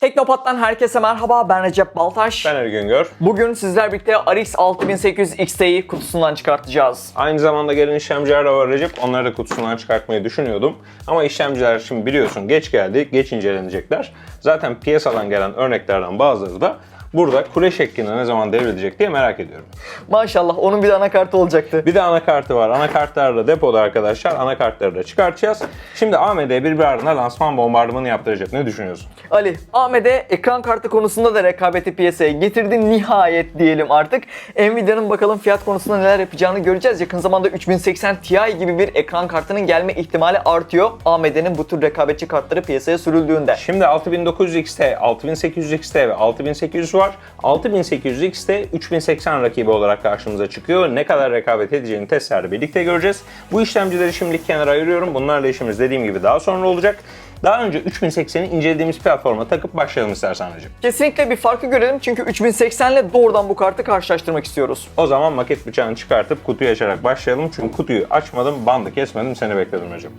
Teknopat'tan herkese merhaba. Ben Recep Baltaş. Ben Ergün Gör. Bugün sizler birlikte RX 6800 XT'yi kutusundan çıkartacağız. Aynı zamanda gelen işlemciler de var Recep. Onları da kutusundan çıkartmayı düşünüyordum. Ama işlemciler şimdi biliyorsun geç geldi, geç incelenecekler. Zaten piyasadan gelen örneklerden bazıları da burada kule şeklinde ne zaman devrilecek diye merak ediyorum. Maşallah onun bir de anakartı olacaktı. Bir de anakartı var. Anakartlar da depoda arkadaşlar. Anakartları da çıkartacağız. Şimdi AMD bir ardına lansman bombardımanı yaptıracak. Ne düşünüyorsun? Ali, AMD ekran kartı konusunda da rekabeti piyasaya getirdi. Nihayet diyelim artık. Nvidia'nın bakalım fiyat konusunda neler yapacağını göreceğiz. Yakın zamanda 3080 Ti gibi bir ekran kartının gelme ihtimali artıyor. AMD'nin bu tür rekabetçi kartları piyasaya sürüldüğünde. Şimdi 6900 XT, 6800 XT ve 6800 var. 6800 XT 3080 rakibi olarak karşımıza çıkıyor. Ne kadar rekabet edeceğini testlerde birlikte göreceğiz. Bu işlemcileri şimdilik kenara ayırıyorum. Bunlarla işimiz dediğim gibi daha sonra olacak. Daha önce 3080'i incelediğimiz platforma takıp başlayalım istersen Recep. Kesinlikle bir farkı görelim çünkü 3080 ile doğrudan bu kartı karşılaştırmak istiyoruz. O zaman maket bıçağını çıkartıp kutuyu açarak başlayalım. Çünkü kutuyu açmadım, bandı kesmedim, seni bekledim Recep.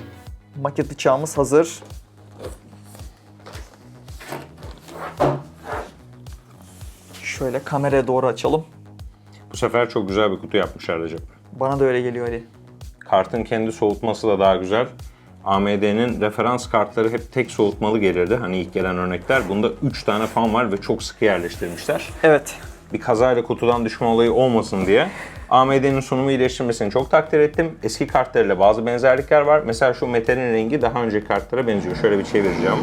Maket bıçağımız hazır. Şöyle kameraya doğru açalım. Bu sefer çok güzel bir kutu yapmışlar Recep. Bana da öyle geliyor Ali. Kartın kendi soğutması da daha güzel. AMD'nin referans kartları hep tek soğutmalı gelirdi. Hani ilk gelen örnekler. Bunda 3 tane fan var ve çok sıkı yerleştirmişler. Evet. Bir kazayla kutudan düşme olayı olmasın diye. AMD'nin sunumu iyileştirmesini çok takdir ettim. Eski kartlarıyla bazı benzerlikler var. Mesela şu metalin rengi daha önceki kartlara benziyor. Şöyle bir çevireceğim.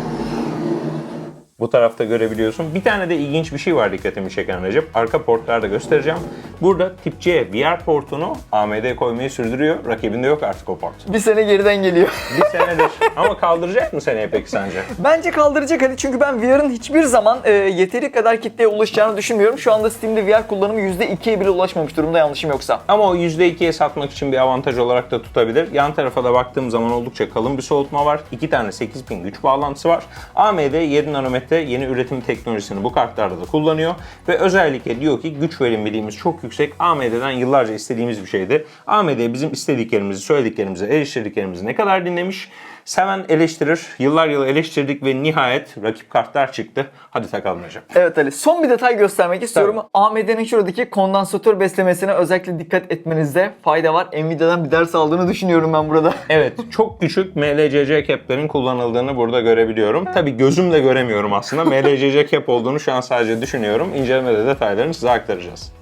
Bu tarafta görebiliyorsun. Bir tane de ilginç bir şey var dikkatimi çeken Recep. Arka portlarda göstereceğim. Burada tip C VR portunu AMD koymayı sürdürüyor. Rakibinde yok artık o port. Bir sene geriden geliyor. Bir senedir. Ama kaldıracak mı seneye peki sence? Bence kaldıracak Ali çünkü ben VR'ın hiçbir zaman e, yeteri kadar kitleye ulaşacağını düşünmüyorum. Şu anda Steam'de VR kullanımı %2'ye bile ulaşmamış durumda yanlışım yoksa. Ama o %2'ye satmak için bir avantaj olarak da tutabilir. Yan tarafa da baktığım zaman oldukça kalın bir soğutma var. İki tane 8000 güç bağlantısı var. AMD 7 nanometre yeni üretim teknolojisini bu kartlarda da kullanıyor. Ve özellikle diyor ki güç verimliliğimiz çok yüksek. AMD'den yıllarca istediğimiz bir şeydi. AMD bizim istediklerimizi, söylediklerimizi, eleştirdiklerimizi ne kadar dinlemiş. Seven eleştirir. Yıllar yılı eleştirdik ve nihayet rakip kartlar çıktı. Hadi takalım Recep. Evet Ali son bir detay göstermek istiyorum. AMD'nin şuradaki kondansatör beslemesine özellikle dikkat etmenizde fayda var. Nvidia'dan bir ders aldığını düşünüyorum ben burada. Evet, çok küçük MLCC cap'lerin kullanıldığını burada görebiliyorum. Tabii gözümle göremiyorum aslında. MLCC cap olduğunu şu an sadece düşünüyorum. İncelemede detaylarını size aktaracağız.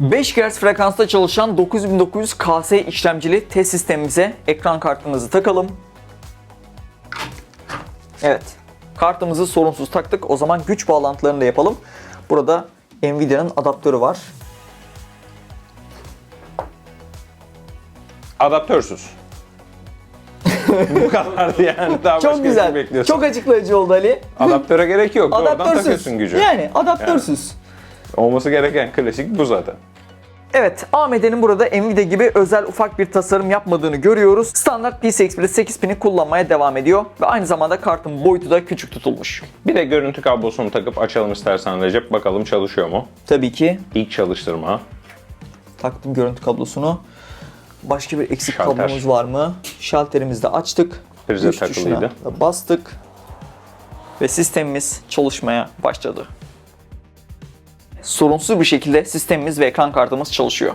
5 GHz frekansta çalışan 9900 KS işlemcili test sistemimize ekran kartımızı takalım. Evet. Kartımızı sorunsuz taktık. O zaman güç bağlantılarını da yapalım. Burada Nvidia'nın adaptörü var. Adaptörsüz. Bu kadardı yani. Daha başka Çok bir şey güzel. bekliyorsun. Çok açıklayıcı oldu Ali. Adaptöre gerek yok. Adaptörsüz. takıyorsun gücü. Yani adaptörsüz. Olması gereken klasik bu zaten. Evet, AMD'nin burada Nvidia gibi özel ufak bir tasarım yapmadığını görüyoruz. Standart PCI Express 8 pini kullanmaya devam ediyor ve aynı zamanda kartın boyutu da küçük tutulmuş. Bir de görüntü kablosunu takıp açalım istersen Recep. Bakalım çalışıyor mu? Tabii ki İlk çalıştırma. taktım görüntü kablosunu. Başka bir eksik Şalter. kablomuz var mı? Şalterimizi de açtık. Prize takılıydı. bastık. Ve sistemimiz çalışmaya başladı. Sorunsuz bir şekilde sistemimiz ve ekran kartımız çalışıyor.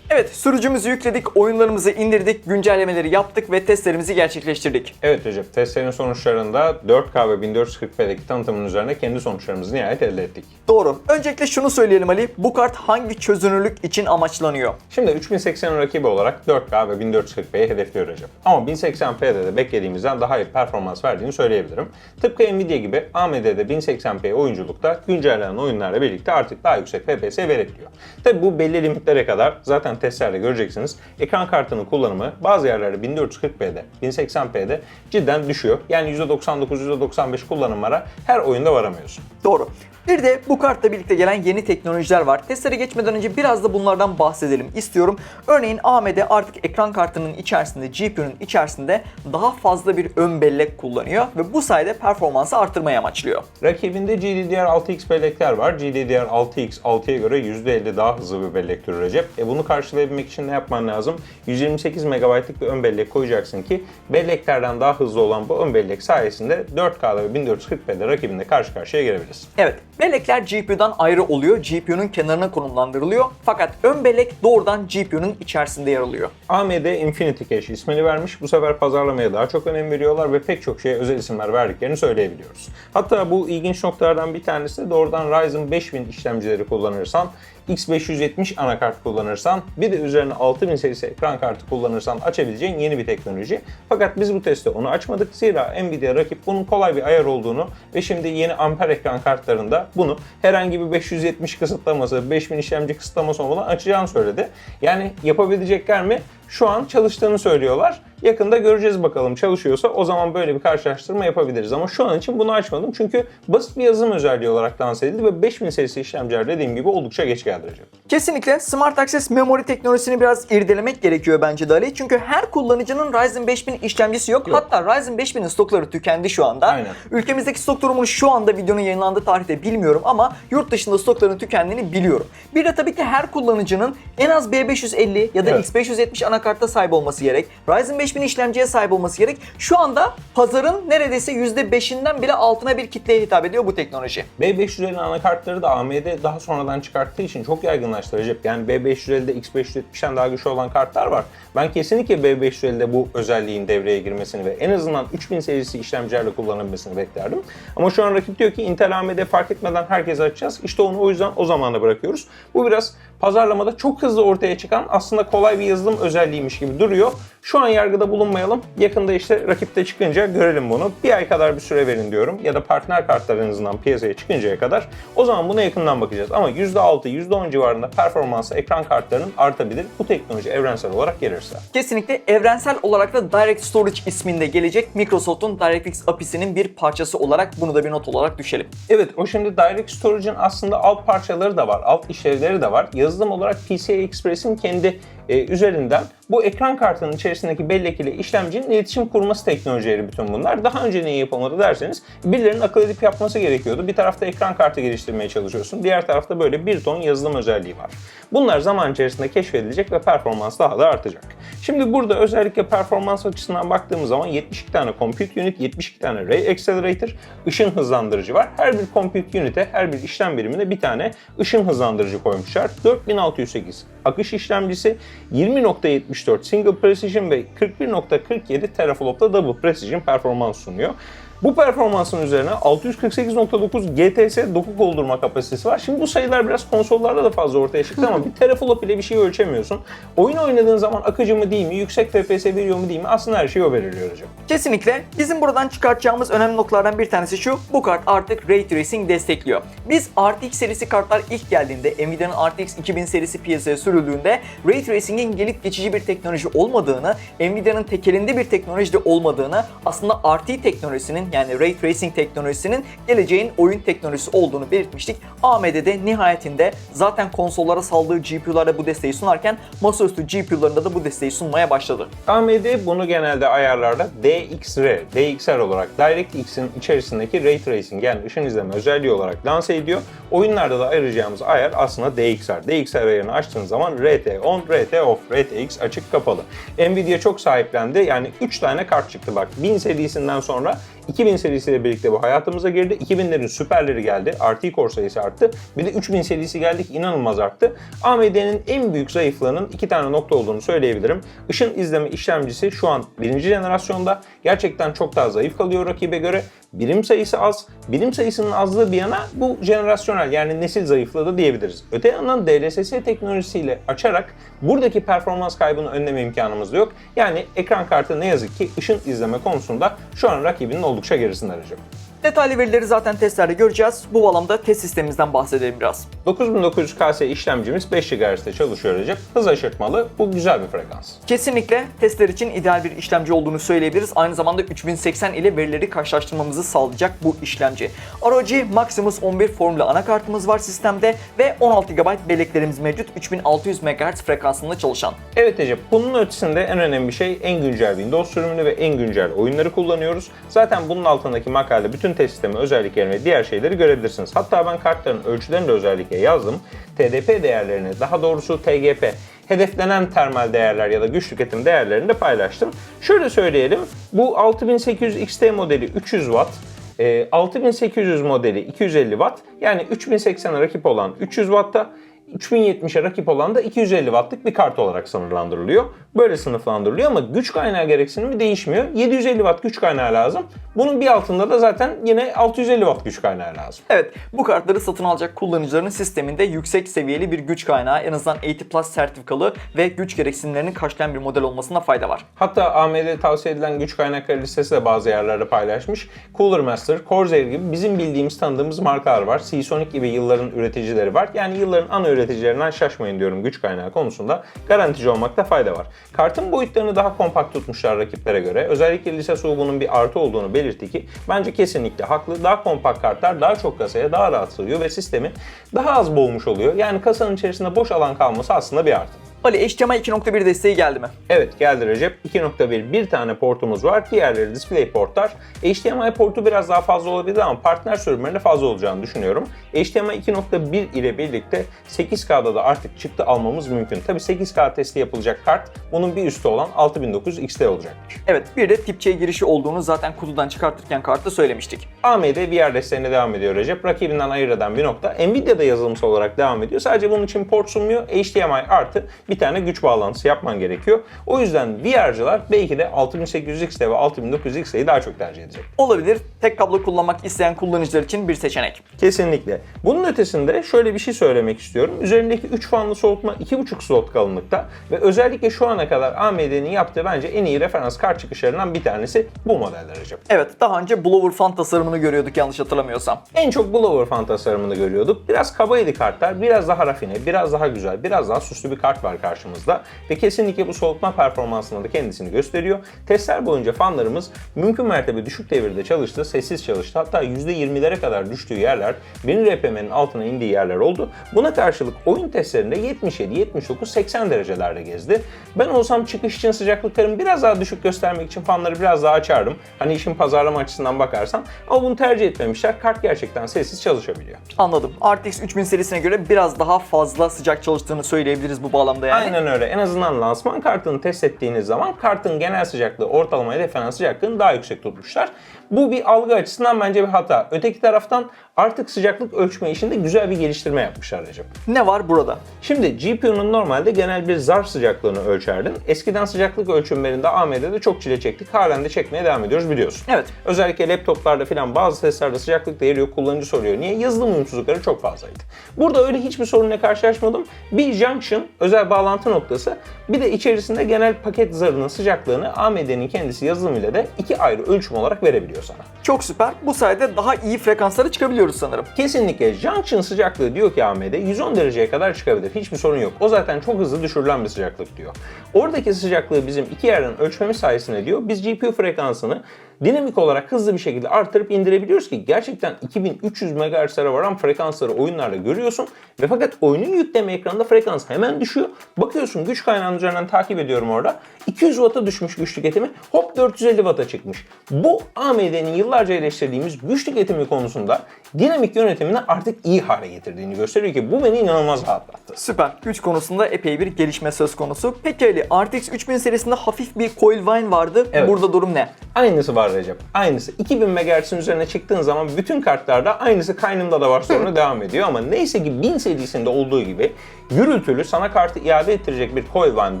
Evet, sürücümüzü yükledik, oyunlarımızı indirdik, güncellemeleri yaptık ve testlerimizi gerçekleştirdik. Evet Recep, testlerin sonuçlarında 4K ve 1440p'deki tanıtımın üzerine kendi sonuçlarımızı nihayet elde ettik. Doğru. Öncelikle şunu söyleyelim Ali, bu kart hangi çözünürlük için amaçlanıyor? Şimdi 3080 rakibi olarak 4K ve 1440p'yi hedefliyor Recep. Ama 1080p'de de beklediğimizden daha iyi performans verdiğini söyleyebilirim. Tıpkı Nvidia gibi AMD'de 1080p oyunculukta güncellenen oyunlarla birlikte artık daha yüksek FPS verebiliyor. Tabi bu belli limitlere kadar zaten testlerde göreceksiniz. Ekran kartının kullanımı bazı yerlerde 1440p'de, 1080p'de cidden düşüyor. Yani %99-%95 kullanımlara her oyunda varamıyorsun. Doğru. Bir de bu kartla birlikte gelen yeni teknolojiler var. Testlere geçmeden önce biraz da bunlardan bahsedelim istiyorum. Örneğin AMD artık ekran kartının içerisinde, GPU'nun içerisinde daha fazla bir ön bellek kullanıyor ve bu sayede performansı artırmayı amaçlıyor. Rakibinde GDDR6X bellekler var. GDDR6X 6'ya göre %50 daha hızlı bir bellek türü Recep. E bunu karşılayabilmek için ne yapman lazım? 128 MB'lık bir ön bellek koyacaksın ki belleklerden daha hızlı olan bu ön bellek sayesinde 4K'da ve 1440p'de rakibinle karşı karşıya gelebilirsin. Evet, bellekler GPU'dan ayrı oluyor. GPU'nun kenarına konumlandırılıyor. Fakat ön bellek doğrudan GPU'nun içerisinde yer alıyor. AMD Infinity Cache ismini vermiş. Bu sefer pazarlamaya daha çok önem veriyorlar ve pek çok şeye özel isimler verdiklerini söyleyebiliyoruz. Hatta bu ilginç noktalardan bir tanesi de doğrudan Ryzen 5000 işlemcileri kullanırsan X570 anakart kullanırsan bir de üzerine 6000 serisi ekran kartı kullanırsan açabileceğin yeni bir teknoloji. Fakat biz bu testte onu açmadık. Zira Nvidia rakip bunun kolay bir ayar olduğunu ve şimdi yeni amper ekran kartlarında bunu herhangi bir 570 kısıtlaması, 5000 işlemci kısıtlaması olmadan açacağını söyledi. Yani yapabilecekler mi? Şu an çalıştığını söylüyorlar. Yakında göreceğiz bakalım çalışıyorsa o zaman böyle bir karşılaştırma yapabiliriz. Ama şu an için bunu açmadım çünkü basit bir yazılım özelliği olarak lanse edildi ve 5000 serisi işlemciler dediğim gibi oldukça geç geldi Recep. Kesinlikle Smart Access Memory teknolojisini biraz irdelemek gerekiyor bence de Ali. Çünkü her kullanıcının Ryzen 5000 işlemcisi yok. Yok. Hatta Ryzen 5000'in stokları tükendi şu anda. Aynen. Ülkemizdeki stok durumunu şu anda videonun yayınlandığı tarihte bilmiyorum ama yurt dışında stokların tükendiğini biliyorum. Bir de tabii ki her kullanıcının en az B550 ya da Evet. X570 anakarta sahip olması gerek. Ryzen 5000 işlemciye sahip olması gerek. Şu anda pazarın neredeyse %5'inden bile altına bir kitleye hitap ediyor bu teknoloji. B550 anakartları da AMD daha sonradan çıkarttığı için çok yaygınlaştı Recep. Yani B550'de X570'den daha güçlü olan kartlar var. Ben kesinlikle B550'de bu özelliğin devreye girmesini ve en azından 3000 serisi işlemcilerle kullanabilmesini beklerdim. Ama şu an rakip diyor ki Intel AMD fark etmeden herkes açacağız. İşte onu o yüzden o zamana bırakıyoruz. Bu biraz pazarlamada çok hızlı ortaya çıkan aslında kolay bir yazılım özelliğiymiş gibi duruyor. Şu an yargıda bulunmayalım. Yakında işte rakipte çıkınca görelim bunu. Bir ay kadar bir süre verin diyorum. Ya da partner kartlar en azından piyasaya çıkıncaya kadar. O zaman buna yakından bakacağız. Ama %6, %10 civarında performansı ekran kartlarının artabilir. Bu teknoloji evrensel olarak gelirse. Kesinlikle evrensel olarak da Direct Storage isminde gelecek Microsoft'un DirectX API'sinin bir parçası olarak bunu da bir not olarak düşelim. Evet o şimdi Direct Storage'ın aslında alt parçaları da var, alt işlevleri de var. Yazılım olarak PCI Express'in kendi e, üzerinden bu ekran kartının içerisindeki bellek ile işlemcinin iletişim kurması teknolojileri bütün bunlar. Daha önce niye yapılmadı derseniz birilerinin akıl edip yapması gerekiyordu. Bir tarafta ekran kartı geliştirmeye çalışıyorsun, diğer tarafta böyle bir ton yazılım özelliği var. Bunlar zaman içerisinde keşfedilecek ve performans daha da artacak. Şimdi burada özellikle performans açısından baktığımız zaman 72 tane compute unit, 72 tane ray accelerator, ışın hızlandırıcı var. Her bir compute unit'e, her bir işlem birimine bir tane ışın hızlandırıcı koymuşlar. 4608 akış işlemcisi, 20.74 single precision ve 41.47 teraflop'ta double precision performans sunuyor. Bu performansın üzerine 648.9 GTS doku doldurma kapasitesi var. Şimdi bu sayılar biraz konsollarda da fazla ortaya çıktı ama bir teraflop ile bir şey ölçemiyorsun. Oyun oynadığın zaman akıcı mı değil mi, yüksek FPS veriyor mu değil mi aslında her şeyi o belirliyor hocam. Kesinlikle bizim buradan çıkartacağımız önemli noktalardan bir tanesi şu. Bu kart artık Ray Tracing destekliyor. Biz RTX serisi kartlar ilk geldiğinde, Nvidia'nın RTX 2000 serisi piyasaya sürüldüğünde Ray Tracing'in gelip geçici bir teknoloji olmadığını, Nvidia'nın tekelinde bir teknoloji de olmadığını, aslında RT teknolojisinin yani Ray Tracing teknolojisinin geleceğin oyun teknolojisi olduğunu belirtmiştik. AMD'de nihayetinde zaten konsollara saldığı GPU'lara bu desteği sunarken masaüstü GPU'larında da bu desteği sunmaya başladı. AMD bunu genelde ayarlarda DXR, DXR olarak DirectX'in içerisindeki Ray Tracing yani ışın izleme özelliği olarak lanse ediyor. Oyunlarda da ayıracağımız ayar aslında DXR. DXR ayarını açtığınız zaman RT on, RT off, RTX açık kapalı. Nvidia çok sahiplendi. Yani 3 tane kart çıktı bak. 1000 serisinden sonra 2000 serisiyle birlikte bu hayatımıza girdi. 2000'lerin süperleri geldi. RT Core sayısı arttı. Bir de 3000 serisi geldik inanılmaz arttı. AMD'nin en büyük zayıflığının iki tane nokta olduğunu söyleyebilirim. Işın izleme işlemcisi şu an birinci jenerasyonda gerçekten çok daha zayıf kalıyor rakibe göre. Birim sayısı az. Birim sayısının azlığı bir yana bu jenerasyonel yani nesil zayıflığı da diyebiliriz. Öte yandan DLSS teknolojisiyle açarak buradaki performans kaybını önleme imkanımız da yok. Yani ekran kartı ne yazık ki ışın izleme konusunda şu an rakibinin oldukça gerisinde arayacak. Detaylı verileri zaten testlerde göreceğiz. Bu bağlamda test sistemimizden bahsedelim biraz. 9900KS işlemcimiz 5 GHz'de çalışıyor Recep. Hız aşırtmalı. Bu güzel bir frekans. Kesinlikle testler için ideal bir işlemci olduğunu söyleyebiliriz. Aynı zamanda 3080 ile verileri karşılaştırmamızı sağlayacak bu işlemci. ROG Maximus 11 formülü anakartımız var sistemde ve 16 GB belleklerimiz mevcut 3600 MHz frekansında çalışan. Evet Recep, bunun ötesinde en önemli şey en güncel Windows sürümünü ve en güncel oyunları kullanıyoruz. Zaten bunun altındaki makalede bütün test sistemi özelliklerini ve diğer şeyleri görebilirsiniz. Hatta ben kartların ölçülerini de özellikle yazdım. TDP değerlerini, daha doğrusu TGP hedeflenen termal değerler ya da güç tüketim değerlerini de paylaştım. Şöyle söyleyelim. Bu 6800 XT modeli 300 Watt. e, 6800 modeli 250 Watt yani 3080'e rakip olan 300 Watt'ta 3070'e rakip olan da 250 wattlık bir kart olarak sınırlandırılıyor. Böyle sınıflandırılıyor ama güç kaynağı gereksinimi değişmiyor. 750 watt güç kaynağı lazım. Bunun bir altında da zaten yine 650 watt güç kaynağı lazım. Evet, bu kartları satın alacak kullanıcıların sisteminde yüksek seviyeli bir güç kaynağı, en azından 80 Plus sertifikalı ve güç gereksinimlerini karşılayan bir model olmasına fayda var. Hatta AMD tavsiye edilen güç kaynakları listesi de bazı yerlerde paylaşmış. Cooler Master, Corsair gibi bizim bildiğimiz tanıdığımız markalar var. Seasonic gibi yılların üreticileri var. Yani yılların ana üreticilerinden şaşmayın diyorum güç kaynağı konusunda. Garantici olmakta fayda var. Kartın boyutlarını daha kompakt tutmuşlar rakiplere göre. Özellikle Lisa Su bunun bir artı olduğunu belirtti ki bence kesinlikle haklı. Daha kompakt kartlar daha çok kasaya daha rahat sığıyor ve sistemi daha az boğmuş oluyor. Yani kasanın içerisinde boş alan kalması aslında bir artı. Ali HDMI 2.1 desteği geldi mi? Evet geldi Recep. 2.1 bir tane portumuz var. Diğerleri display portlar. HDMI portu biraz daha fazla olabilir ama partner sürümlerinde fazla olacağını düşünüyorum. HDMI 2.1 ile birlikte 8K'da da artık çıktı almamız mümkün. Tabi 8K testi yapılacak kart bunun bir üstü olan 6900 XT olacakmış. Evet, bir de tip C girişi olduğunu zaten kutudan çıkartırken kartta söylemiştik. AMD VR desteğine devam ediyor Recep. Rakibinden ayırt eden bir nokta. Nvidia da yazılımsal olarak devam ediyor. Sadece bunun için port sunmuyor. HDMI artı bir tane güç bağlantısı yapman gerekiyor. O yüzden VR'cılar belki de 6800 XT ve 6900 XT'yi daha çok tercih edecek. Olabilir, tek kablo kullanmak isteyen kullanıcılar için bir seçenek. Kesinlikle. Bunun ötesinde şöyle bir şey söylemek istiyorum. Üzerindeki 3 fanlı soğutma 2.5 slot kalınlıkta ve özellikle şu ana kadar AMD'nin yaptığı bence en iyi referans kart çıkışlarından bir tanesi bu modeller Recep. Evet, daha önce blower fan tasarımını görüyorduk yanlış hatırlamıyorsam. En çok blower fan tasarımını görüyorduk. Biraz kabaydı kartlar, biraz daha rafine, biraz daha güzel, biraz daha süslü bir kart var karşımızda. Ve kesinlikle bu soğutma performansında da kendisini gösteriyor. Testler boyunca fanlarımız mümkün mertebe düşük devirde çalıştı, sessiz çalıştı. Hatta %20'lere kadar düştüğü yerler, 1000 RPM'nin altına indiği yerler oldu. Buna karşılık oyun testlerinde 77, 79, 80 derecelerde gezdi. Ben olsam çıkış için sıcaklıklarımı biraz daha düşük göstermek için fanları biraz daha açardım. Hani işin pazarlama açısından bakarsam. Ama bunu tercih etmemişler. Kart gerçekten sessiz çalışabiliyor. Anladım. RTX 3000 serisine göre biraz daha fazla sıcak çalıştığını söyleyebiliriz bu bağlamda yani. Aynen öyle. En azından lansman kartını test ettiğiniz zaman kartın genel sıcaklığı ortalama hedeflenen sıcaklığını daha yüksek tutmuşlar. Bu bir algı açısından bence bir hata. Öteki taraftan artık sıcaklık ölçme işinde güzel bir geliştirme yapmışlar Recep. Ne var burada? Şimdi GPU'nun normalde genel bir zarf sıcaklığını ölçerdin. Eskiden sıcaklık ölçümlerinde AMD'de çok çile çektik. Halen de çekmeye devam ediyoruz biliyorsun. Evet. Özellikle laptoplarda falan bazı testlerde sıcaklık değeri yok. Kullanıcı soruyor. Niye? Yazılım uyumsuzlukları çok fazlaydı. Burada öyle hiçbir sorunla karşılaşmadım. Bir junction, özel bağlantı noktası, bir de içerisinde genel paket zarının sıcaklığını AMD'nin kendisi yazılımıyla da iki ayrı ölçüm olarak verebiliyor sana. Çok süper. Bu sayede daha iyi frekanslara çıkabiliyoruz sanırım. Kesinlikle junction sıcaklığı diyor ki AMD 110 dereceye kadar çıkabilir. Hiçbir sorun yok. O zaten çok hızlı düşürülen bir sıcaklık diyor. Oradaki sıcaklığı bizim iki yerden ölçmemiz sayesinde diyor biz GPU frekansını dinamik olarak hızlı bir şekilde artırıp indirebiliyoruz ki gerçekten 2300 MHz'lere varan frekansları oyunlarda görüyorsun ve fakat oyunun yükleme ekranında frekans hemen düşüyor. Bakıyorsun güç kaynağının üzerinden takip ediyorum orada. 200 Watt'a düşmüş güç tüketimi hop 450 Watt'a çıkmış. Bu AMD'nin yıllarca eleştirdiğimiz güç tüketimi konusunda dinamik yönetimini artık iyi hale getirdiğini gösteriyor ki bu beni inanılmaz rahatlattı. Süper. Güç konusunda epey bir gelişme söz konusu. Peki Ali, RTX 3000 serisinde hafif bir coil whine vardı. Evet. Burada durum ne? Aynısı var Recep. Aynısı. 2000 MHz'in üzerine çıktığın zaman bütün kartlarda aynısı kaynımda da var sonra devam ediyor ama neyse ki 1000 serisinde olduğu gibi gürültülü sana kartı iade ettirecek bir whine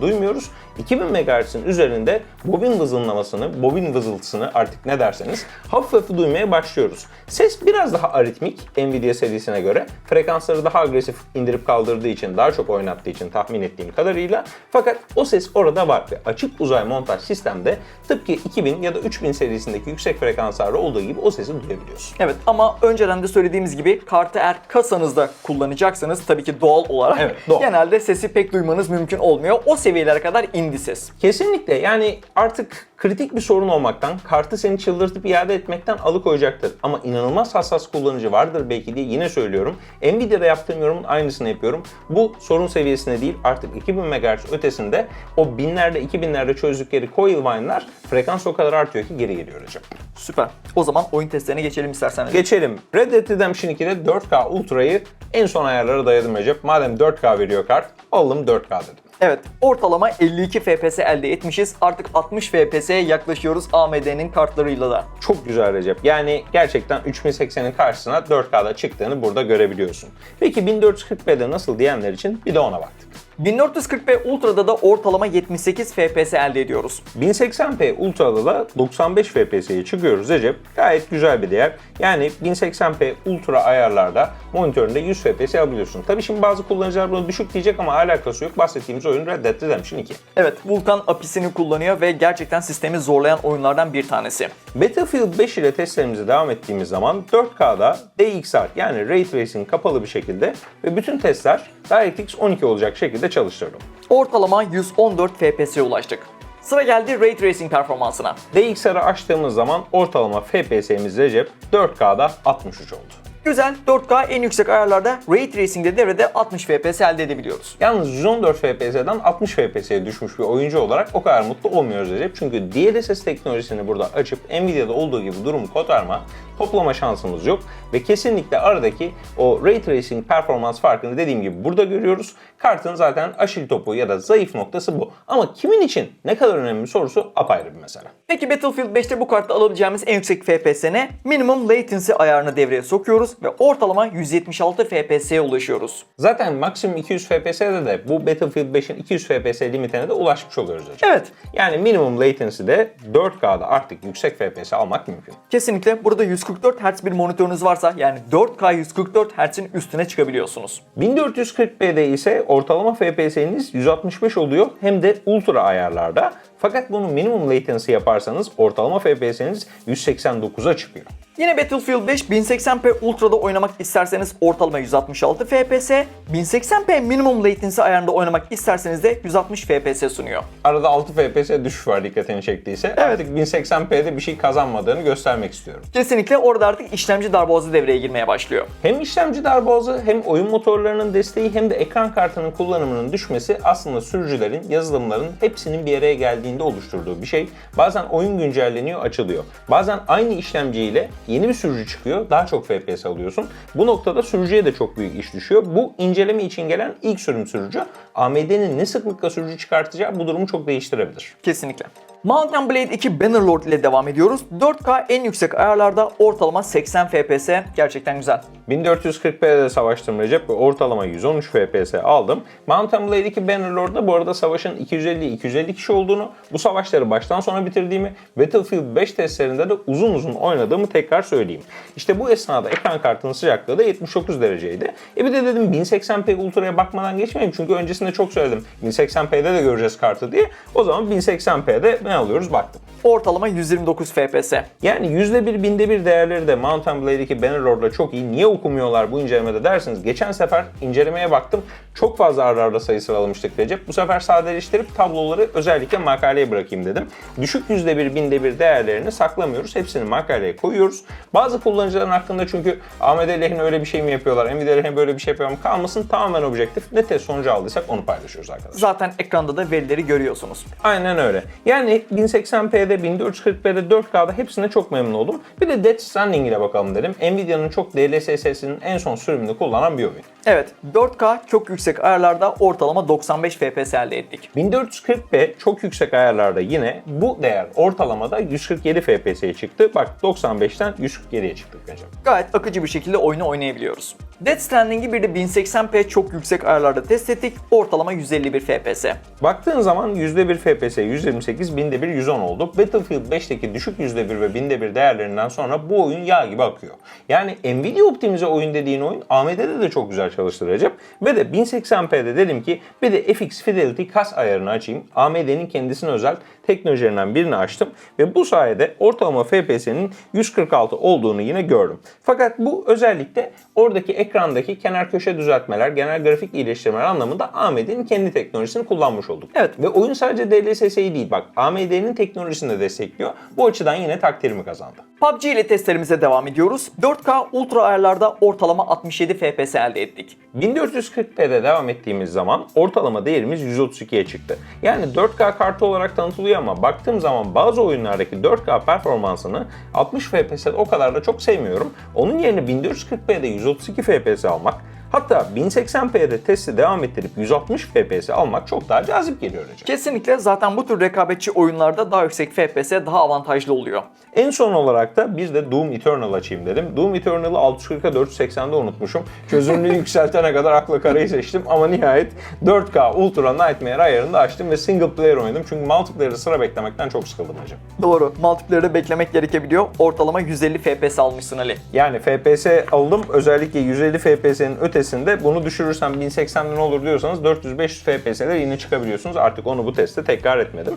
duymuyoruz. 2000 MHz'in üzerinde bobin vızıldamasını, bobin vızıltısını artık ne derseniz hafif hafif duymaya başlıyoruz. Ses biraz daha aritmik Nvidia serisine göre. Frekansları daha agresif indirip kaldırdığı için, daha çok oynattığı için tahmin ettiğim kadarıyla. Fakat o ses orada var ve açık uzay montaj sistemde tıpkı 2000 ya da 3000 serisindeki yüksek frekanslarda olduğu gibi o sesi duyabiliyorsun. Evet ama önceden de söylediğimiz gibi kartı eğer kasanızda kullanacaksanız tabii ki doğal olarak Evet, doğal. genelde sesi pek duymanız mümkün olmuyor. O seviyelere kadar indi ses. Kesinlikle yani artık kritik bir sorun olmaktan, kartı seni çıldırtıp iade etmekten alıkoyacaktır. Ama inanılmaz hassas kullanıcı vardır belki diye yine söylüyorum. Nvidia'da yaptığım yorumun aynısını yapıyorum. Bu sorun seviyesinde değil artık 2000 MHz ötesinde o binlerde 2000'lerde çözdükleri coil whine'lar frekans o kadar artıyor ki geri geliyor hocam. Süper. O zaman oyun testlerine geçelim istersen. Geçelim. Red Dead Redemption 2'de 4K Ultra'yı en son ayarlara dayadım Recep. Madem 4K veriyor kart, alalım 4K dedim. Evet, ortalama 52 FPS elde etmişiz. Artık 60 FPS'ye yaklaşıyoruz AMD'nin kartlarıyla da. Çok güzel Recep. Yani gerçekten 3080'in karşısına 4K'da çıktığını burada görebiliyorsun. Peki 1440p'de nasıl diyenler için bir de ona baktık. 1440p Ultra'da da ortalama 78 FPS elde ediyoruz. 1080p Ultra'da da 95 FPS'ye çıkıyoruz Recep. Gayet güzel bir değer. Yani 1080p Ultra ayarlarda monitöründe 100 FPS alabiliyorsun. Tabii şimdi bazı kullanıcılar bunu düşük diyecek ama alakası yok. Bahsettiğimiz oyun Red Dead Redemption 2. Evet, Vulkan API'sini kullanıyor ve gerçekten sistemi zorlayan oyunlardan bir tanesi. Battlefield 5 ile testlerimize devam ettiğimiz zaman 4K'da DXR yani Ray Tracing kapalı bir şekilde ve bütün testler DirectX 12 olacak şekilde çalıştırdım. Ortalama 114 FPS'ye ulaştık. Sıra geldi Ray Tracing performansına. DXR'ı açtığımız zaman ortalama FPS'miz Recep 4K'da 63 oldu. Güzel, 4K en yüksek ayarlarda Ray Tracing'de devrede 60 FPS elde edebiliyoruz. Yalnız 114 FPS'den 60 FPS'ye düşmüş bir oyuncu olarak o kadar mutlu olmuyoruz Recep. Çünkü DLSS teknolojisini burada açıp Nvidia'da olduğu gibi durumu kotarma, toplama şansımız yok. Ve kesinlikle aradaki o Ray Tracing performans farkını dediğim gibi burada görüyoruz. Kartın zaten aşil topu ya da zayıf noktası bu. Ama kimin için ne kadar önemli sorusu apayrı bir mesele. Peki Battlefield 5'te bu kartta alabileceğimiz en yüksek FPS ne? Minimum Latency ayarını devreye sokuyoruz ve ortalama 176 FPS'ye ulaşıyoruz. Zaten maksimum 200 FPS'de de bu Battlefield 5'in 200 FPS limitine de ulaşmış oluyoruz hocam. Evet, Yani minimum latency'de 4K'da artık yüksek FPS almak mümkün. kesinlikle burada 144 Hz bir monitörünüz varsa yani 4K 144 Hz'in üstüne çıkabiliyorsunuz. 1440p'de ise ortalama FPS'niz 165 oluyor hem de ultra ayarlarda. Fakat bunu minimum latency yaparsanız ortalama FPS'niz 189'a çıkıyor. Yine Battlefield 5 1080p Ultra'da oynamak isterseniz ortalama 166 FPS, 1080p minimum latency ayarında oynamak isterseniz de 160 FPS sunuyor. Arada 6 FPS düşüş var dikkatini çektiyse. Artık 1080p'de bir şey kazanmadığını göstermek istiyorum. Kesinlikle orada artık işlemci darboğazı devreye girmeye başlıyor. Hem işlemci darboğazı hem oyun motorlarının desteği hem de ekran kartının kullanımının düşmesi aslında sürücülerin, yazılımların hepsinin bir araya geldiğinde oluşturduğu bir şey. Bazen oyun güncelleniyor, açılıyor. Bazen aynı işlemciyle yeni bir sürücü çıkıyor, daha çok FPS alıyorsun. Bu noktada sürücüye de çok büyük iş düşüyor. Bu inceleme için gelen ilk sürüm sürücü. AMD'nin ne sıklıkla sürücü çıkartacağı bu durumu çok değiştirebilir. Kesinlikle. Mountain Blade 2 Bannerlord ile devam ediyoruz. 4K en yüksek ayarlarda ortalama 80 FPS gerçekten güzel. 1440p'de de savaştım Recep ve ortalama 113 FPS aldım. Mountain Blade 2 Bannerlord'da bu arada savaşın 250-250 kişi olduğunu, bu savaşları baştan sona bitirdiğimi, Battlefield 5 testlerinde de uzun uzun oynadığımı tekrar söyleyeyim. İşte bu esnada ekran kartının sıcaklığı da 79 dereceydi. E bir de dedim 1080p Ultra'ya bakmadan geçmeyeyim çünkü öncesinde çok söyledim 1080p'de de göreceğiz kartı diye. O zaman 1080p'de ne alıyoruz baktım. Ortalama 129 FPS. Yani yüzde bir, binde bir değerleri de Mountain Blade 2 Bannerlord'la çok iyi. Niye okumuyorlar bu incelemede dersiniz. Geçen sefer incelemeye baktım. Çok fazla ara ara sayı sıralamıştık Recep. Bu sefer sadeleştirip tabloları özellikle makaleye bırakayım dedim. Düşük yüzde bir, binde bir değerlerini saklamıyoruz. Hepsini makaleye koyuyoruz. Bazı kullanıcıların hakkında çünkü AMD lehine öyle bir şey mi yapıyorlar, Nvidia lehine böyle bir şey yapıyor mu kalmasın tamamen objektif. Ne test sonucu aldıysak onu paylaşıyoruz arkadaşlar. Zaten ekranda da verileri görüyorsunuz. Aynen öyle. Yani 1080p'de, 1440p'de, 4K'da hepsine çok memnun oldum. Bir de Death Stranding ile bakalım dedim. Nvidia'nın çok DLSS'sinin en son sürümünü kullanan bir oyun. Evet 4K çok yüksek ayarlarda ortalama 95 FPS elde ettik. 1440p çok yüksek ayarlarda yine bu değer ortalamada 147 FPS'ye çıktı. Bak 95'ten 147'ye çıktık Recep. Gayet akıcı bir şekilde oyunu oynayabiliyoruz. Death Stranding'i bir de 1080p çok yüksek ayarlarda test ettik. Ortalama 151 FPS. Baktığın zaman %1 FPS 128, binde bir 110 oldu. Battlefield 5'teki düşük %1 ve binde bir değerlerinden sonra bu oyun yağ gibi akıyor. Yani Nvidia optimize oyun dediğin oyun AMD'de de çok güzel çalıştı Recep. Ve de 1080p'de dedim ki bir de FX Fidelity kas ayarını açayım. AMD'nin kendisine özel teknolojilerinden birini açtım ve bu sayede ortalama FPS'nin 146 olduğunu yine gördüm. Fakat bu özellikle oradaki ekrandaki kenar köşe düzeltmeler, genel grafik iyileştirmeler anlamında AMD'nin kendi teknolojisini kullanmış olduk. Evet. Ve oyun sadece DLSS'yi değil bak AMD'nin teknolojisini de destekliyor. Bu açıdan yine takdirimi kazandı. PUBG ile testlerimize devam ediyoruz. 4K ultra ayarlarda ortalama 67 FPS elde ettik. 1440p'de devam ettiğimiz zaman ortalama değerimiz 132'ye çıktı. Yani 4K kartı olarak tanıtılıyor ama baktığım zaman bazı oyunlardaki 4K performansını 60 FPS'de o kadar da çok sevmiyorum. Onun yerine 1440p'de 132 FPS almak Hatta 1080p'de testi devam ettirip 160 FPS almak çok daha cazip geliyor Recep. Kesinlikle zaten bu tür rekabetçi oyunlarda daha yüksek FPS daha avantajlı oluyor. En son olarak da bir de Doom Eternal açayım dedim. Doom Eternal'ı 640'a 480'de unutmuşum. Çözünürlüğü yükseltene kadar akla karayı seçtim ama nihayet 4K Ultra Nightmare ayarında açtım ve single player oynadım. Çünkü multiplayer'ı sıra beklemekten çok sıkıldım hacım. Doğru. Multiplayer'da beklemek gerekebiliyor. Ortalama 150 FPS almışsın Ali. Yani FPS aldım. Özellikle 150 FPS'nin ötesinde bunu düşürürsem 1080'de ne olur diyorsanız 400-500 FPS'ler yine çıkabiliyorsunuz. Artık onu bu testte tekrar etmedim.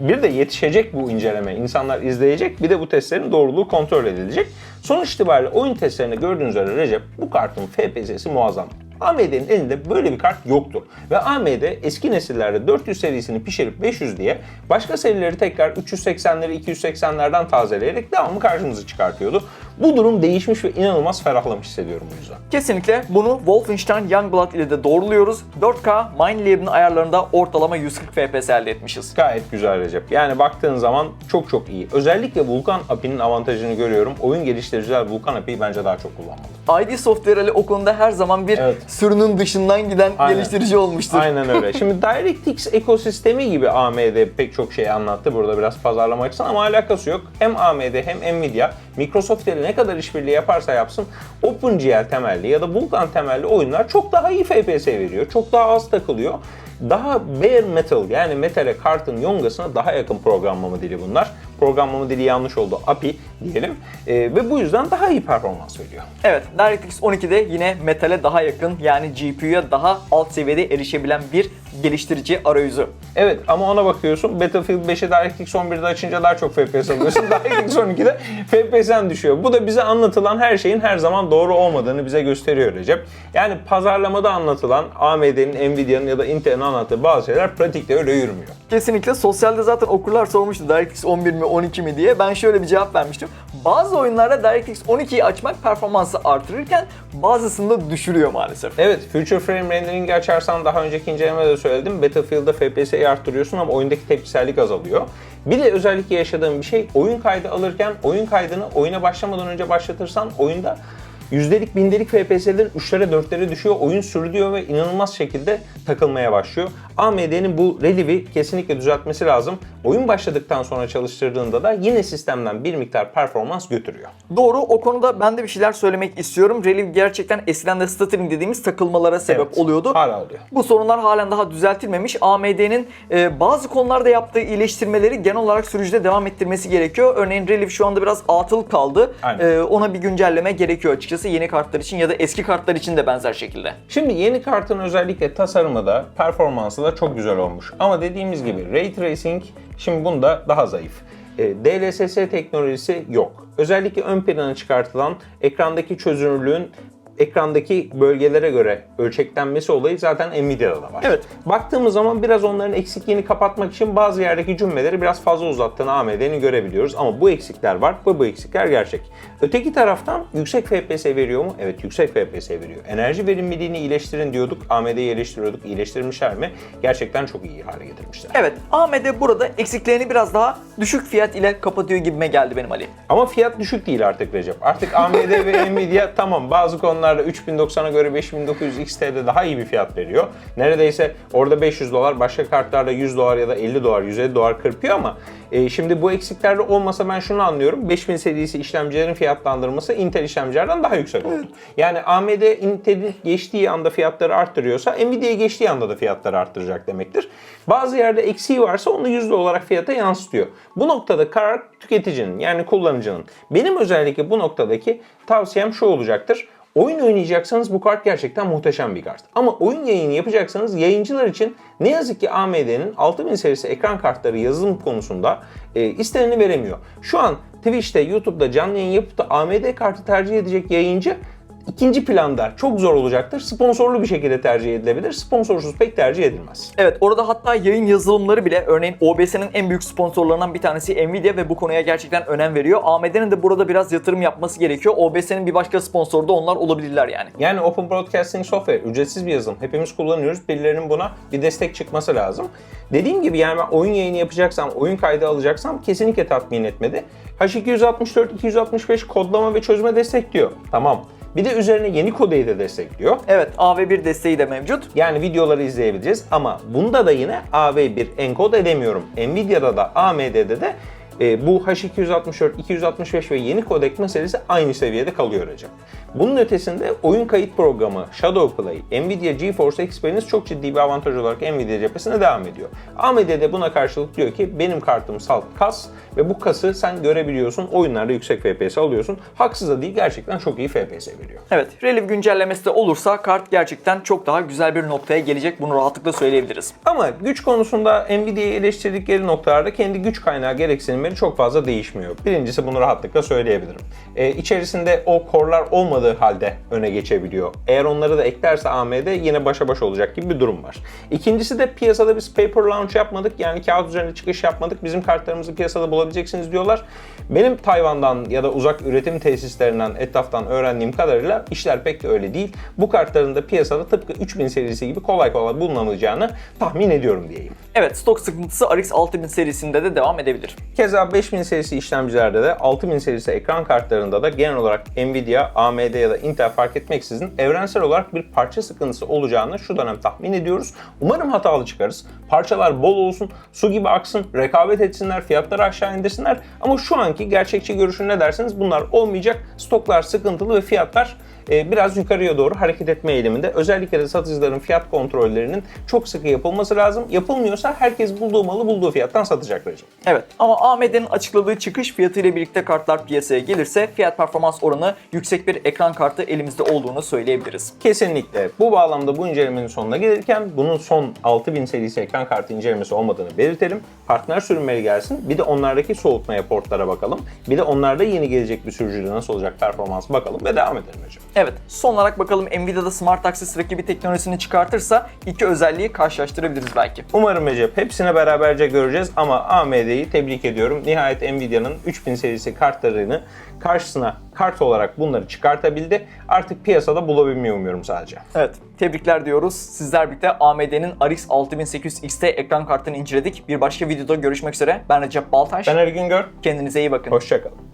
Bir de yetişecek bu inceleme. İnsanlar izleyecek. Bir de bu testlerin doğruluğu kontrol edilecek. Sonuç itibariyle oyun testlerinde gördüğünüz üzere Recep bu kartın FPS'si muazzam. AMD'nin elinde böyle bir kart yoktu. Ve AMD eski nesillerde 400 serisini pişirip 500 diye başka serileri tekrar 380'leri 280'lerden tazeleyerek devamlı karşımıza çıkartıyordu. Bu durum değişmiş ve inanılmaz ferahlamış hissediyorum bu yüzden. Kesinlikle bunu Wolfenstein Youngblood ile de doğruluyoruz. 4K Minelab'ın ayarlarında ortalama 140 FPS elde etmişiz. Gayet güzel Recep. Yani baktığın zaman çok çok iyi. Özellikle Vulkan API'nin avantajını görüyorum. Oyun geliştiriciler Vulkan API'yi bence daha çok kullanmalı. ID Software Ali o konuda her zaman bir Evet. Sürünün dışından giden Aynen. geliştirici olmuştur. Aynen öyle. Şimdi DirectX ekosistemi gibi AMD pek çok şey anlattı burada biraz pazarlama açısından ama alakası yok. Hem AMD hem Nvidia Microsoft ile ne kadar işbirliği yaparsa yapsın OpenGL temelli ya da Vulkan temelli oyunlar çok daha iyi FPS veriyor. Çok daha az takılıyor. Daha bare metal yani metale kartın yongasına daha yakın programlama dili bunlar. Programlama dili yanlış oldu. API diyelim. Ee, ve bu yüzden daha iyi performans veriyor. Evet, DirectX 12'de yine metale daha yakın yani GPU'ya daha alt seviyede erişebilen bir geliştirici arayüzü. Evet ama ona bakıyorsun Battlefield 5'e DirectX 11'de açınca daha çok FPS alıyorsun. DirectX 12'de FPS'en düşüyor. Bu da bize anlatılan her şeyin her zaman doğru olmadığını bize gösteriyor Recep. Yani pazarlamada anlatılan AMD'nin, Nvidia'nın ya da Intel'in anlattığı bazı şeyler pratikte öyle yürümüyor. Kesinlikle sosyalde zaten okurlar sormuştu DirectX 11 mi 12 mi diye. Ben şöyle bir cevap vermiştim. Bazı oyunlarda DirectX 12'yi açmak performansı artırırken bazısında düşürüyor maalesef. Evet, Future Frame Rendering'i açarsan daha önceki incelemede de söyledim. Battlefield'da FPS'yi arttırıyorsun ama oyundaki tepkisellik azalıyor. Bir de özellikle yaşadığım bir şey oyun kaydı alırken oyun kaydını oyuna başlamadan önce başlatırsan oyunda yüzdelik bindelik FPS'lerin 3'lere 4'lere düşüyor. Oyun sürülüyor ve inanılmaz şekilde takılmaya başlıyor. AMD'nin bu Reliv'i kesinlikle düzeltmesi lazım. Oyun başladıktan sonra çalıştırdığında da yine sistemden bir miktar performans götürüyor. Doğru o konuda ben de bir şeyler söylemek istiyorum. Reliv gerçekten eskiden de stuttering dediğimiz takılmalara sebep Evet, oluyordu. Hala oluyor. Bu sorunlar halen daha düzeltilmemiş. AMD'nin e, bazı konularda yaptığı iyileştirmeleri genel olarak sürücüde devam ettirmesi gerekiyor. Örneğin Reliv şu anda biraz atıl kaldı. Aynen. E, ona bir güncelleme gerekiyor açıkçası yeni kartlar için ya da eski kartlar için de benzer şekilde. Şimdi yeni kartın özellikle tasarımı da performansı da çok güzel olmuş. Ama dediğimiz gibi Ray Tracing şimdi bunda daha zayıf. E, DLSS teknolojisi yok. Özellikle ön plana çıkartılan ekrandaki çözünürlüğün ekrandaki bölgelere göre ölçeklenmesi olayı zaten Nvidia'da da var. Evet. Baktığımız zaman biraz onların eksikliğini kapatmak için bazı yerdeki cümleleri biraz fazla uzattığını AMD'nin görebiliyoruz. Ama bu eksikler var ve bu eksikler gerçek. Öteki taraftan yüksek FPS veriyor mu? Evet yüksek FPS veriyor. Enerji verimliliğini iyileştirin diyorduk. AMD'yi eleştiriyorduk. İyileştirmişler mi? Gerçekten çok iyi hale getirmişler. Evet AMD burada eksiklerini biraz daha düşük fiyat ile kapatıyor gibime geldi benim Ali. Ama fiyat düşük değil artık Recep. Artık AMD ve Nvidia tamam bazı konularda 3090'a göre 5900 XT'de daha iyi bir fiyat veriyor. Neredeyse orada 500 dolar başka kartlarda 100 dolar ya da 50 dolar 150 dolar kırpıyor ama e, şimdi bu eksiklerle olmasa ben şunu anlıyorum. 5000 serisi işlemcilerin fiyatlandırması Intel işlemcilerden daha yüksek oldu. Yani AMD Intel'i geçtiği anda fiyatları arttırıyorsa Nvidia'yı geçtiği anda da fiyatları arttıracak demektir. Bazı yerde eksiği varsa onu yüzde olarak fiyata yansıtıyor. Bu noktada karar tüketicinin yani kullanıcının. Benim özellikle bu noktadaki tavsiyem şu olacaktır. Oyun oynayacaksanız bu kart gerçekten muhteşem bir kart. Ama oyun yayını yapacaksanız yayıncılar için ne yazık ki AMD'nin 6000 serisi ekran kartları yazılım konusunda e, isteneni veremiyor. Şu an Twitch'te, YouTube'da canlı yayın yapıp da AMD kartı tercih edecek yayıncı ikinci planda çok zor olacaktır. Sponsorlu bir şekilde tercih edilebilir. Sponsorsuz pek tercih edilmez. Evet orada hatta yayın yazılımları bile örneğin OBS'nin en büyük sponsorlarından bir tanesi Nvidia ve bu konuya gerçekten önem veriyor. AMD'nin de burada biraz yatırım yapması gerekiyor. OBS'nin bir başka sponsoru da onlar olabilirler yani. Yani Open Broadcasting Software ücretsiz bir yazılım. Hepimiz kullanıyoruz. Birilerinin buna bir destek çıkması lazım. Dediğim gibi yani ben oyun yayını yapacaksam, oyun kaydı alacaksam kesinlikle tatmin etmedi. H264, 265 kodlama ve çözüme destekliyor. Tamam. Bir de üzerine yeni kodeyi de destekliyor. Evet AV1 desteği de mevcut. Yani videoları izleyebileceğiz ama bunda da yine AV1 enkod edemiyorum. Nvidia'da da AMD'de de e, bu H264, 265 ve yeni kodek meselesi aynı seviyede kalıyor Recep. Bunun ötesinde oyun kayıt programı Shadowplay, Nvidia GeForce Experience çok ciddi bir avantaj olarak Nvidia cephesine devam ediyor. AMD de buna karşılık diyor ki benim kartım salt kas ve bu kası sen görebiliyorsun, oyunlarda yüksek FPS alıyorsun. Haksız da değil gerçekten çok iyi FPS veriyor. Evet, Relive güncellemesi de olursa kart gerçekten çok daha güzel bir noktaya gelecek. Bunu rahatlıkla söyleyebiliriz. Ama güç konusunda Nvidia'yı eleştirdikleri noktalarda kendi güç kaynağı gereksinimleri çok fazla değişmiyor. Birincisi bunu rahatlıkla söyleyebilirim. Ee, içerisinde o korlar olmadığı halde öne geçebiliyor. Eğer onları da eklerse AMD yine başa baş olacak gibi bir durum var. İkincisi de piyasada biz paper launch yapmadık. Yani kağıt üzerinde çıkış yapmadık. Bizim kartlarımızı piyasada bulabileceksiniz diyorlar. Benim Tayvan'dan ya da uzak üretim tesislerinden, etraftan öğrendiğim kadarıyla işler pek de öyle değil. Bu kartların da piyasada tıpkı 3000 serisi gibi kolay kolay bulunamayacağını tahmin ediyorum diyeyim. Evet, stok sıkıntısı RX 6000 serisinde de devam edebilir. Keza 5000 serisi işlemcilerde de 6000 serisi ekran kartlarında da genel olarak Nvidia, AMD ya da Intel fark etmeksizin evrensel olarak bir parça sıkıntısı olacağını şu dönem tahmin ediyoruz. Umarım hatalı çıkarız. Parçalar bol olsun, su gibi aksın, rekabet etsinler, fiyatları aşağı indirsinler. Ama şu anki gerçekçi görüşün ne derseniz bunlar olmayacak. Stoklar sıkıntılı ve fiyatlar biraz yukarıya doğru hareket etme eğiliminde. Özellikle de satıcıların fiyat kontrollerinin çok sıkı yapılması lazım. Yapılmıyorsa herkes bulduğu malı bulduğu fiyattan satacak Recep. Evet ama AMD'nin açıkladığı çıkış fiyatı ile birlikte kartlar piyasaya gelirse fiyat performans oranı yüksek bir ekran kartı elimizde olduğunu söyleyebiliriz. Kesinlikle. Bu bağlamda bu incelemenin sonuna gelirken bunun son 6000 serisi ekran kartı incelemesi olmadığını belirtelim. Partner sürümleri gelsin. Bir de onlardaki soğutmaya portlara bakalım. Bir de onlarda yeni gelecek bir sürücüde nasıl olacak performans bakalım ve devam edelim hocam. Evet, son olarak bakalım Nvidia'da Smart Access rakibi teknolojisini çıkartırsa iki özelliği karşılaştırabiliriz belki. Umarım Recep hepsini beraberce göreceğiz ama AMD'yi tebrik ediyorum. Nihayet Nvidia'nın 3000 serisi kartlarını karşısına kart olarak bunları çıkartabildi. Artık piyasada bulabilmeyi umuyorum sadece. Evet, tebrikler diyoruz. Sizler birlikte AMD'nin RX 6800 XT ekran kartını inceledik. Bir başka videoda görüşmek üzere. Ben Recep Baltaş. Ben Ergün Gör. Kendinize iyi bakın. Hoşçakalın.